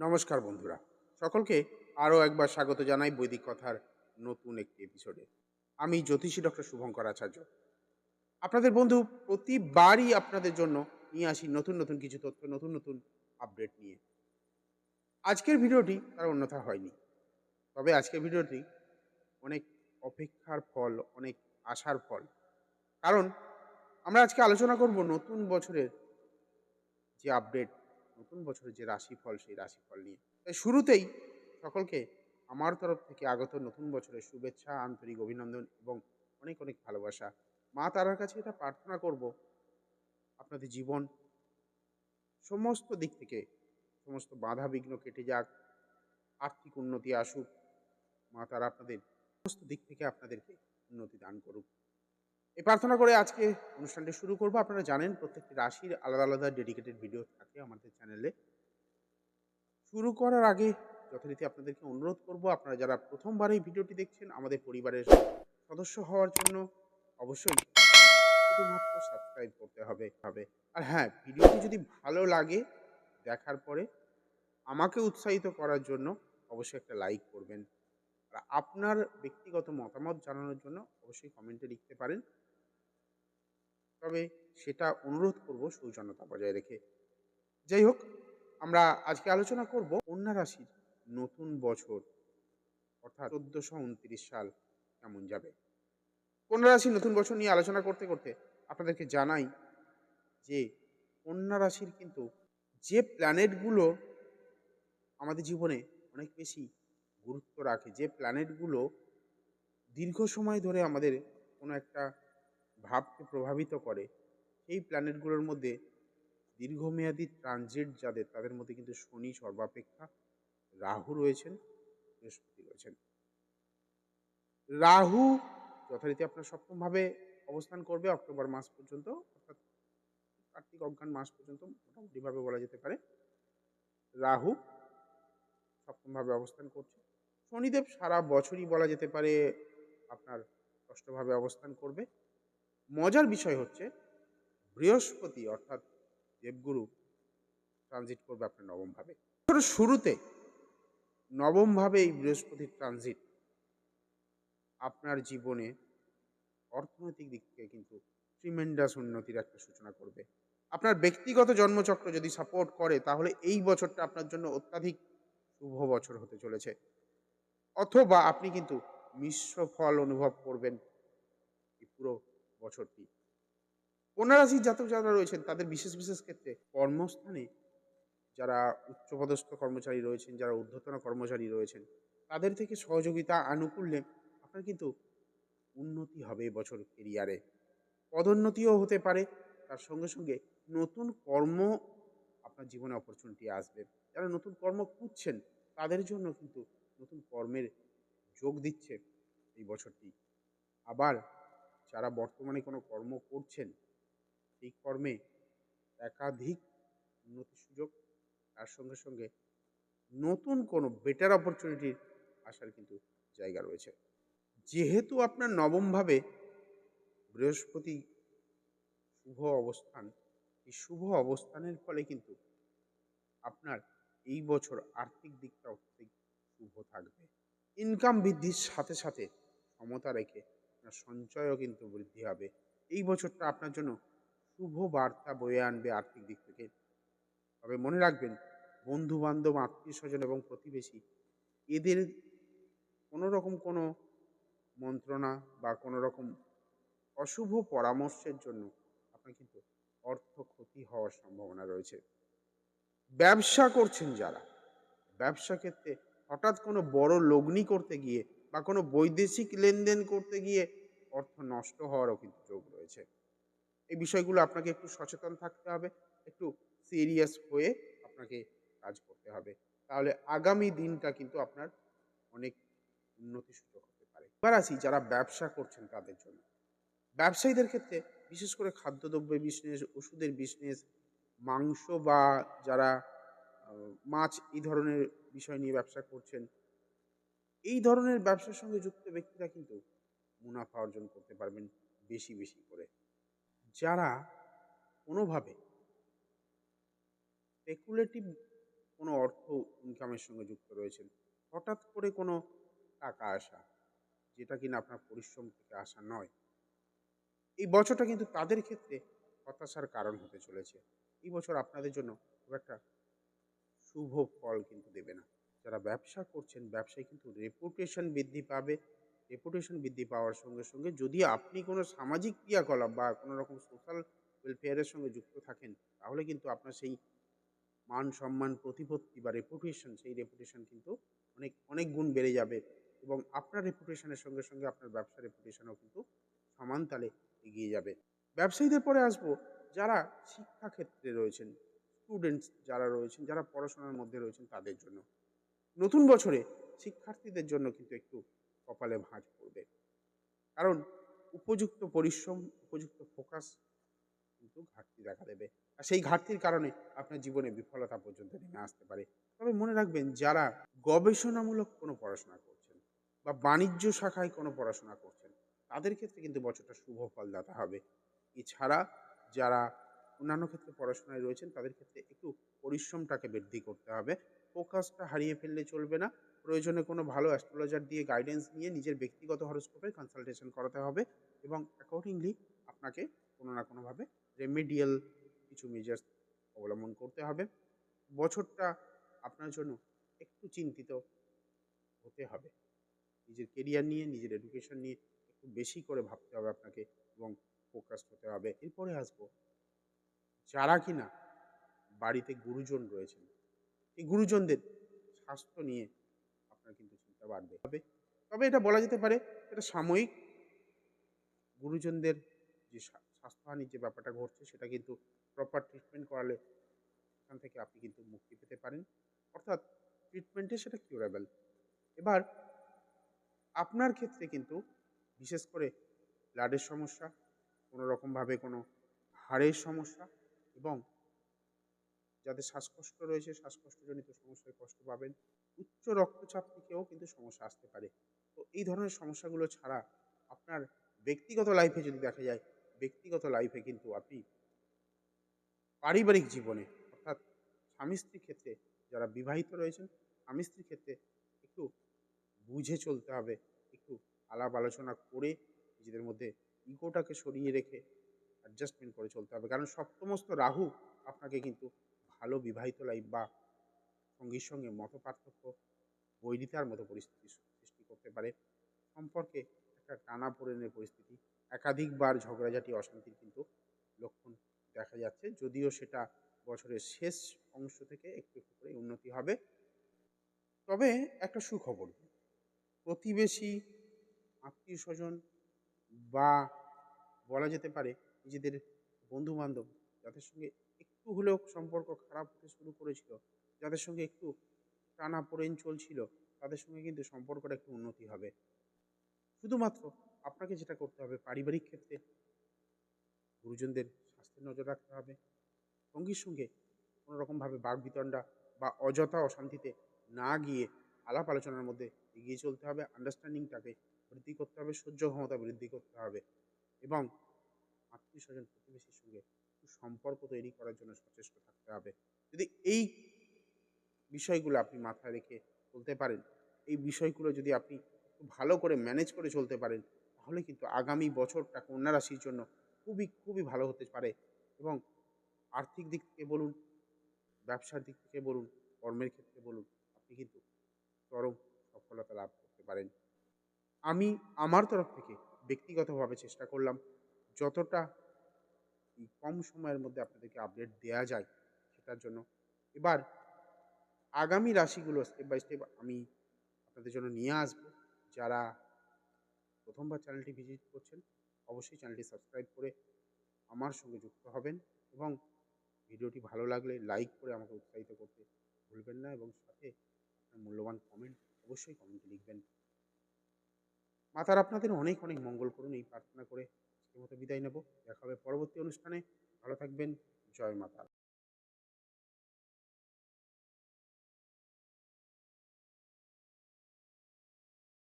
নমস্কার বন্ধুরা। সকলকে আরও একবার স্বাগত জানাই বৈদিক কথার নতুন একটি এপিসোডে আমি জ্যোতিষী ডক্টর শুভঙ্কর আচার্য। আপনাদের বন্ধু, প্রতিবারই আপনাদের জন্য নিয়ে আসি নতুন নতুন কিছু তথ্য, নতুন নতুন আপডেট নিয়ে। আজকের ভিডিওটি তার অন্যথা হয়নি। তবে আজকের ভিডিওটি অনেক অপেক্ষার ফল, অনেক আশার ফল। কারণ আমরা আজকে আলোচনা করব নতুন বছরের যে আপডেট নতুন বছরের যে রাশিফল, সেই রাশিফল নিয়ে। তাই শুরুতেই সকলকে আমার তরফ থেকে আগত নতুন বছরের শুভেচ্ছা, আন্তরিক অভিনন্দন এবং অনেক অনেক ভালোবাসা। মা তারার কাছে এটা প্রার্থনা করব, আপনাদের জীবন সমস্ত দিক থেকে, সমস্ত বাধা বিঘ্ন কেটে যাক, আর্থিক উন্নতি আসুক, মা তারা আপনাদের সমস্ত দিক থেকে আপনাদেরকে উন্নতি দান করুক। এই প্রার্থনা করে আজকে অনুষ্ঠানটি শুরু করব। আপনারা জানেন, প্রত্যেকটি রাশির আলাদা আলাদা ডেডিকেটেড ভিডিও থাকে আমাদের চ্যানেলে শুরু করার আগে যথারীতি আপনাদেরকে অনুরোধ করব, আপনারা যারা প্রথমবার এই ভিডিওটি দেখছেন, আমাদের পরিবারের সদস্য হওয়ার জন্য অবশ্যই শুধুমাত্র সাবস্ক্রাইব করতে হবে হবে। আর হ্যাঁ ভিডিওটি যদি ভালো লাগে দেখার পরে আমাকে উৎসাহিত করার জন্য অবশ্যই একটা লাইক করবেন। আর আপনার ব্যক্তিগত মতামত জানানোর জন্য অবশ্যই কমেন্টে লিখতে পারেন। তবে সেটা অনুরোধ করব সৌজন্যতা বজায় রেখে। যাই হোক, আমরা আজকে আলোচনা করব কন্যা রাশির নতুন বছর, অর্থাৎ চোদ্দোশো উনত্রিশ সাল কেমন যাবে। কন্যা রাশির নতুন বছর নিয়ে আলোচনা করতে করতে আপনাদেরকে জানাই যে, কন্যা রাশির কিন্তু যে প্ল্যানেটগুলো আমাদের জীবনে অনেক বেশি গুরুত্ব রাখে, যে প্ল্যানেটগুলো দীর্ঘ সময় ধরে আমাদের কোনো একটা ভাবকে প্রভাবিত করে, সেই প্ল্যানেটগুলোর মধ্যে দীর্ঘমেয়াদী ট্রানজিট যাদের, তাদের মধ্যে কিন্তু শনি সর্বাপেক্ষা রাহু রয়েছেন, বৃহস্পতি রয়েছেন। রাহু যথারীতি আপনার সপ্তমভাবে অবস্থান করবে অক্টোবর মাস পর্যন্ত, অর্থাৎ কার্তিক অজ্ঞান মাস পর্যন্ত মোটামুটিভাবে বলা যেতে পারে। রাহু সপ্তমভাবে অবস্থান করছে। শনিদেব সারা বছরই বলা যেতে পারে আপনার ষষ্ঠভাবে অবস্থান করবে। মজার বিষয় হচ্ছে, বৃহস্পতি অর্থাৎ দেবগুরু ট্রানজিট করবে আপনার নবমভাবে। শুরুতে নবমভাবে এই বৃহস্পতির ট্রানজিট আপনার জীবনে অর্থনৈতিক দিক থেকে কিন্তু ট্রিমেন্ডাস উন্নতির একটা সূচনা করবে। আপনার ব্যক্তিগত জন্মচক্র যদি সাপোর্ট করে, তাহলে এই বছরটা আপনার জন্য অত্যাধিক শুভ বছর হতে চলেছে। অথবা আপনি কিন্তু মিশ্র ফল অনুভব করবেন। এই পুরো বছরটি। কন্যা রাশির জাতক যারা রয়েছেন, তাদের বিশেষ বিশেষ ক্ষেত্রে কর্মস্থানে যারা উচ্চপদস্থ কর্মচারী রয়েছেন, যারা ঊর্ধ্বতন কর্মচারী রয়েছেন, তাদের থেকে সহযোগিতা আনুকূল্যে আপনার কিন্তু উন্নতি হবে বছর কেরিয়ারে পদোন্নতিও হতে পারে, তার সঙ্গে সঙ্গে নতুন কর্ম আপনার জীবনে অপরচুনিটি আসবে। যারা নতুন কর্ম খুঁজছেন, তাদের জন্য কিন্তু নতুন কর্মের যোগ দিচ্ছে এই বছরটি। আবার যারা বর্তমানে কোনো কর্ম করছেন, সেই কর্মে একাধিক উন্নতির সুযোগ, তার সঙ্গে সঙ্গে নতুন কোনো বেটার অপরচুনিটির আসার কিন্তু জায়গা রয়েছে। যেহেতু আপনার নবমভাবে বৃহস্পতি শুভ অবস্থান, এই শুভ অবস্থানের ফলে কিন্তু আপনার এই বছর আর্থিক দিকটা শুভ থাকবে। ইনকাম বৃদ্ধির সাথে সাথে ক্ষমতা রেখে আপনার সঞ্চয়ও কিন্তু বৃদ্ধি হবে। এই বছরটা আপনার জন্য শুভ বার্তা বয়ে আনবে আর্থিক দিক থেকে। তবে মনে রাখবেন বন্ধু বান্ধব আত্মীয় স্বজন এবং প্রতিবেশী, এদের কোনো রকম কোনো মন্ত্রণা বা কোনো রকম অশুভ পরামর্শের জন্য আপনার কিন্তু অর্থ ক্ষতি হওয়ার সম্ভাবনা রয়েছে। ব্যবসা করছেন যারা, ব্যবসা ক্ষেত্রে হঠাৎ কোনো বড় লগ্নি করতে গিয়ে বা কোনো বৈদেশিক লেনদেন করতে গিয়ে অর্থ নষ্ট হওয়ারও কিন্তু যোগ রয়েছে। এই বিষয়গুলো আপনাকে একটু সচেতন থাকতে হবে, একটু সিরিয়াস হয়ে আপনাকে কাজ করতে হবে। তাহলে আগামী দিনটা কিন্তু আপনার অনেক উন্নতি সুযোগ হতে পারে। এবার আসি যারা ব্যবসা করছেন তাদের জন্য। ব্যবসায়ীদের ক্ষেত্রে বিশেষ করে খাদ্যদ্রব্যের বিজনেস, ওষুধের বিজনেস, মাংস বা যারা মাছ এই ধরনের বিষয় নিয়ে ব্যবসা করছেন এই ধরনের ব্যবসার সঙ্গে যুক্ত ব্যক্তিরা কিন্তু মুনাফা অর্জন করতে পারবেন বেশি বেশি করে। যারা কোনোভাবে স্পেকুলেটিভ কোনো অর্থ ইনকামের সঙ্গে যুক্ত রয়েছেন, হঠাৎ করে কোনো টাকা আসা, যেটা কিনা আপনার পরিশ্রম থেকে আসা নয়, এই বছরটা কিন্তু তাদের ক্ষেত্রে হতাশার কারণ হতে চলেছে। এই বছর আপনাদের জন্য খুব একটা শুভ ফল কিন্তু দেবে না। যারা ব্যবসা করছেন, ব্যবসায় কিন্তু রেপুটেশন বৃদ্ধি পাবে। রেপুটেশন বৃদ্ধি পাওয়ার সঙ্গে সঙ্গে যদি আপনি কোনো সামাজিক ক্রিয়াকলাপ বা কোনো রকম সোশ্যাল ওয়েলফেয়ারের সঙ্গে যুক্ত থাকেন, তাহলে কিন্তু আপনার সেই মান সম্মান প্রতিপত্তি বা রেপুটেশন সেই রেপুটেশন কিন্তু অনেক অনেক গুণ বেড়ে যাবে এবং আপনার রেপুটেশনের সঙ্গে সঙ্গে আপনার ব্যবসা রেপুটেশনও কিন্তু সমান তালে এগিয়ে যাবে। ব্যবসায়ীদের পরে আসব, যারা শিক্ষাক্ষেত্রে রয়েছেন স্টুডেন্টস যারা রয়েছেন, যারা পড়াশোনার মধ্যে রয়েছেন তাদের জন্য। নতুন বছরে শিক্ষার্থীদের জন্য কিন্তু একটু কপালে ভাঁজ পড়বে। কারণ উপযুক্ত পরিশ্রম, উপযুক্ত ফোকাস কিন্তু ঘাটতি দেখা দেবে। আর সেই ঘাটতির কারণে আপনার জীবনে বিফলতা পর্যন্ত নেমে আসতে পারে। তবে মনে রাখবেন, যারা গবেষণামূলক কোনো পড়াশোনা করছেন বা বাণিজ্য শাখায় কোনো পড়াশোনা করছেন, তাদের ক্ষেত্রে কিন্তু বছরটা শুভ ফলদাতা হবে। এছাড়া যারা অন্যান্য ক্ষেত্রে পড়াশোনায় রয়েছেন, তাদের ক্ষেত্রে একটু পরিশ্রমটাকে বৃদ্ধি করতে হবে। ফোকাসটা হারিয়ে ফেললে চলবে না। প্রয়োজনে কোনো ভালো অ্যাস্ট্রোলজার দিয়ে গাইডেন্স নিয়ে নিজের ব্যক্তিগত হরস্কোপের কনসালটেশন করাতে হবে এবং অ্যাকর্ডিংলি আপনাকে কোনো না কোনোভাবে রেমেডিয়াল কিছু মেজার্স অবলম্বন করতে হবে। বছরটা আপনার জন্য একটু চিন্তিত হতে হবে। নিজের কেরিয়ার নিয়ে, নিজের এডুকেশন নিয়ে একটু বেশি করে ভাবতে হবে আপনাকে এবং ফোকাস হতে হবে। এরপরে আসব যারা কিনা বাড়িতে গুরুজন রয়েছেন। এই গুরুজনদের স্বাস্থ্য নিয়ে আপনার কিন্তু চিন্তা বাড়বে। হবে তবে এটা বলা যেতে পারে, এটা সাময়িক গুরুজনদের যে স্বা- স্বাস্থ্যহানির যে ব্যাপারটা ঘটছে, সেটা কিন্তু প্রপার ট্রিটমেন্ট করালে সেখান থেকে আপনি কিন্তু মুক্তি পেতে পারেন। অর্থাৎ ট্রিটমেন্টে সেটা কিউরেবল এবার, আপনার ক্ষেত্রে কিন্তু বিশেষ করে ব্লাডের সমস্যা কোনো রকমভাবে কোনো হাড়ের সমস্যা এবং যাদের শ্বাসকষ্ট রয়েছে, শ্বাসকষ্টজনিত সমস্যায় কষ্ট পাবেন। উচ্চ রক্তচাপ থেকেও কিন্তু সমস্যা আসতে পারে। তো এই ধরনের সমস্যাগুলো ছাড়া আপনার ব্যক্তিগত লাইফে যদি দেখা যায়, ব্যক্তিগত লাইফে কিন্তু আপনি পারিবারিক জীবনে, অর্থাৎ স্বামী স্ত্রীর ক্ষেত্রে যারা বিবাহিত রয়েছেন, স্বামী স্ত্রীর ক্ষেত্রে একটু বুঝে চলতে হবে, একটু আলাপ আলোচনা করে নিজেদের মধ্যে ইগোটাকে সরিয়ে রেখে অ্যাডজাস্টমেন্ট করে চলতে হবে। কারণ সপ্তমস্ত রাহু আপনাকে কিন্তু ভালো বিবাহিত লাইফ বা সঙ্গীর সঙ্গে মত পার্থক্য বৈরিতার মতো পরিস্থিতি সৃষ্টি করতে পারে। সম্পর্কে একটা টানা পড়েনের পরিস্থিতি, একাধিকবার ঝগড়াঝাটি, অশান্তির কিন্তু লক্ষণ দেখা যাচ্ছে। যদিও সেটা বছরের শেষ অংশ থেকে একটু একটু করে উন্নতি হবে। তবে একটা সুখবর, প্রতিবেশী আত্মীয় স্বজন বা বলা যেতে পারে নিজেদের বন্ধু বান্ধব যাদের সঙ্গে একটু সম্পর্ক খারাপ হতে শুরু করেছিল। যাদের সঙ্গে একটু টানা পোড়েন চলছিল, তাদের সঙ্গে কিন্তু সম্পর্কটা একটু উন্নতি হবে। শুধুমাত্র আপনাকে যেটা করতে হবে, পারিবারিক ক্ষেত্রে গুরুজনদের স্বাস্থ্যের নজর রাখতে হবে। সঙ্গীর সঙ্গে কোনো রকমভাবে বাঘ বিতণ্ডা বা অযথা অশান্তিতে না গিয়ে আলাপ আলোচনার মধ্যে এগিয়ে চলতে হবে। আন্ডারস্ট্যান্ডিংটাকে বৃদ্ধি করতে হবে, সহ্য ক্ষমতা বৃদ্ধি করতে হবে এবং আত্মীয় স্বজন প্রতিবেশীর সঙ্গে সম্পর্ক তৈরি করার জন্য সচেষ্ট থাকতে হবে। যদি এই বিষয়গুলো আপনি মাথায় রেখে চলতে পারেন, এই বিষয়গুলো যদি আপনি ভালো করে ম্যানেজ করে চলতে পারেন, তাহলে কিন্তু আগামী বছরটা কন্যা রাশির জন্য খুবই খুবই ভালো হতে পারে এবং আর্থিক দিক থেকে বলুন, ব্যবসার দিক থেকে বলুন, কর্মের ক্ষেত্রে বলুন, আপনি কিন্তু চরম সফলতা লাভ করতে পারেন। আমি আমার তরফ থেকে ব্যক্তিগতভাবে চেষ্টা করলাম, যতটা এই কম সময়ের মধ্যে আপনাদেরকে আপডেট দেওয়া যায় সেটার জন্য। এবার আগামী রাশিগুলো স্টেপ বাই স্টেপ আমি আপনাদের জন্য নিয়ে আসব। যারা প্রথমবার চ্যানেলটি ভিজিট করছেন, অবশ্যই চ্যানেলটি সাবস্ক্রাইব করে আমার সঙ্গে যুক্ত হবেন এবং ভিডিওটি ভালো লাগলে লাইক করে আমাকে উৎসাহিত করতে ভুলবেন না এবং সাথে মূল্যবান কমেন্ট অবশ্যই কমেন্টে লিখবেন। মাতার আপনাদের অনেক অনেক মঙ্গল করুন এই প্রার্থনা করে। আজকের মতো বিদায় নেব। দেখা হবে পরবর্তী অনুষ্ঠানে। ভালো থাকবেন। জয় মাতা